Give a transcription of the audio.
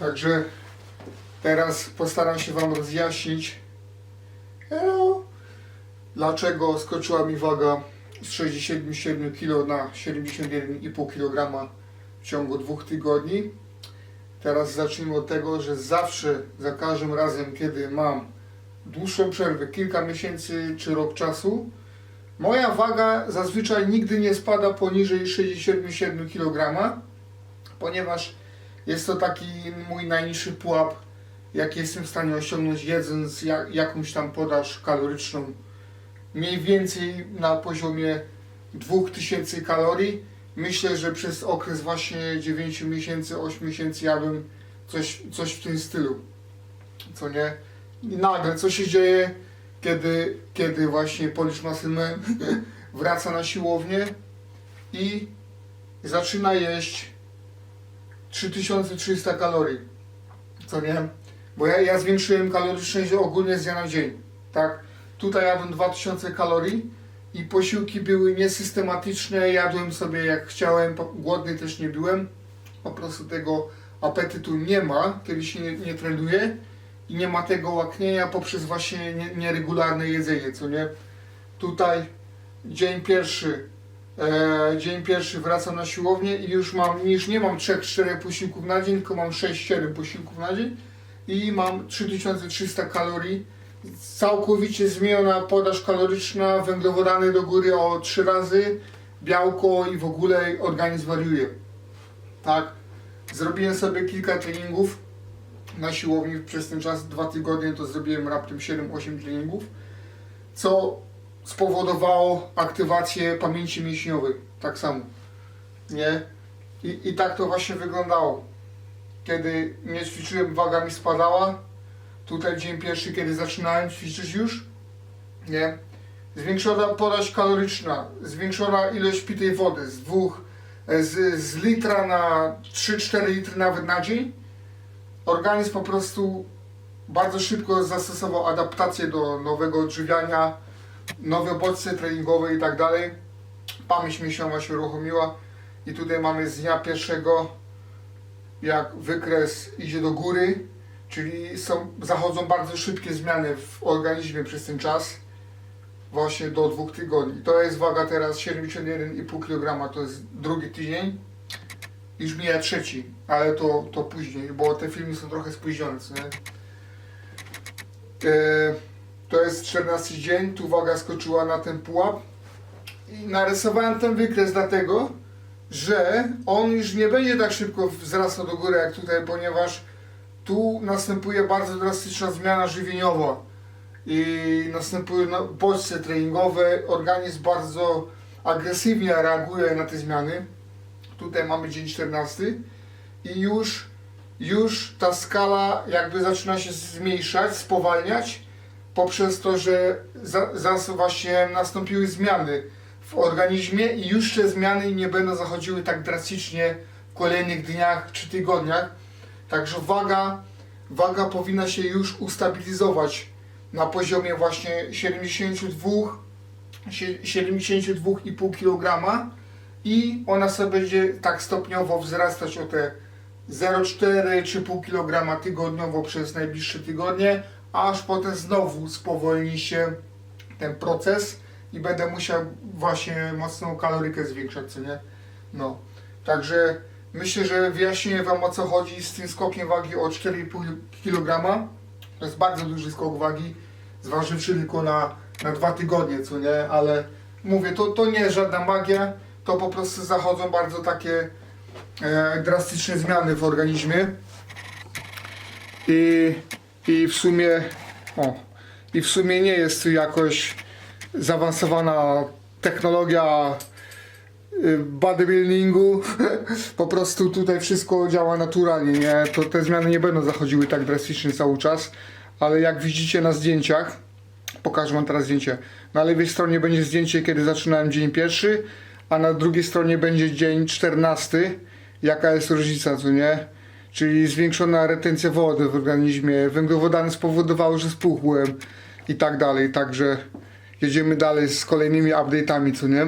Także teraz postaram się Wam rozjaśnić, dlaczego skoczyła mi waga z 67 kg na 71,5 kg w ciągu dwóch tygodni. Teraz zacznijmy od tego, że zawsze, za każdym razem, kiedy mam dłuższą przerwę, kilka miesięcy czy rok czasu, moja waga zazwyczaj nigdy nie spada poniżej 67 kg, ponieważ jest to taki mój najniższy pułap, jaki jestem w stanie osiągnąć jedząc ja, jakąś tam podaż kaloryczną. Mniej więcej na poziomie 2000 kalorii. Myślę, że przez okres właśnie 9 miesięcy, 8 miesięcy jadłem coś, coś w tym stylu. Co nie? I nagle co się dzieje, kiedy, kiedy właśnie Polish Muscle wraca na siłownię i zaczyna jeść 3300 kalorii. Co nie? Bo ja, ja zwiększyłem kaloryczność ogólnie z dnia na dzień. Tak? Tutaj jadłem 2000 kalorii i posiłki były niesystematyczne. Jadłem sobie jak chciałem, głodny też nie byłem. Po prostu tego apetytu nie ma, kiedy się nie, nie trenuje i nie ma tego łaknienia poprzez właśnie nie- nieregularne jedzenie, co nie? Tutaj dzień pierwszy E, dzień pierwszy wracam na siłownię i już mam, już nie mam 3-4 posiłków na dzień, tylko mam 6-7 posiłków na dzień i mam 3300 kalorii. Całkowicie zmieniona podaż kaloryczna, węglowodany do góry o 3 razy, białko i w ogóle organizm wariuje. Tak, zrobiłem sobie kilka treningów na siłowni przez ten czas, dwa tygodnie to zrobiłem raptem 7-8 treningów, co spowodowało aktywację pamięci mięśniowej. Tak samo. Nie? I, I tak to właśnie wyglądało. Kiedy nie ćwiczyłem, waga mi spadała. Tutaj dzień pierwszy, kiedy zaczynałem ćwiczyć już. Nie? Zwiększona podaż kaloryczna, zwiększona ilość pitej wody z dwóch, e, z, z litra na 3-4 litry nawet na dzień. Organizm po prostu bardzo szybko zastosował adaptację do nowego odżywiania, nowe bodźce treningowe i tak dalej. Pamięć mięśniowa się uruchomiła i tutaj mamy z dnia pierwszego jak wykres idzie do góry, czyli są, zachodzą bardzo szybkie zmiany w organizmie przez ten czas, właśnie do dwóch tygodni. To jest waga teraz 71,5 kg, to jest drugi tydzień, już mija trzeci, ale to, to później, bo te filmy są trochę spóźnione? E, to jest 14 dzień, tu waga skoczyła na ten pułap i narysowałem ten wykres dlatego, że on już nie będzie tak szybko wzrastał do góry jak tutaj, ponieważ tu następuje bardzo drastyczna zmiana żywieniowa i następują bodźce treningowe, organizm bardzo agresywnie reaguje na te zmiany. Tutaj mamy dzień 14 i już, już ta skala jakby zaczyna się zmniejszać, spowalniać poprzez to, że za, za właśnie nastąpiły zmiany w organizmie i już te zmiany nie będą zachodziły tak drastycznie w kolejnych dniach czy tygodniach. Także waga, waga powinna się już ustabilizować na poziomie właśnie 72, sie- 72,5 kg i ona sobie będzie tak stopniowo wzrastać o te 0,4 czy pół kg tygodniowo przez najbliższe tygodnie, aż potem znowu spowolni się ten proces i będę musiał właśnie mocną kalorykę zwiększać, co nie? No, także myślę, że wyjaśnię Wam o co chodzi z tym skokiem wagi o 4,5 kg. To jest bardzo duży skok wagi, zważywszy tylko na, na dwa tygodnie, co nie? Ale mówię, to, to nie jest żadna magia, to po prostu zachodzą bardzo takie e, drastyczne zmiany w organizmie. I, I w sumie o, i w sumie nie jest to jakoś zaawansowana technologia y, bodybuildingu. Po prostu tutaj wszystko działa naturalnie, nie? To te zmiany nie będą zachodziły tak drastycznie cały czas, ale jak widzicie na zdjęciach, pokażę wam teraz zdjęcie. Na lewej stronie będzie zdjęcie, kiedy zaczynałem dzień pierwszy, a na drugiej stronie będzie dzień czternasty. Jaka jest różnica, co nie? Czyli zwiększona retencja wody w organizmie, węglowodany spowodowały, że spuchłem i tak dalej. Także jedziemy dalej z kolejnymi update'ami, co nie?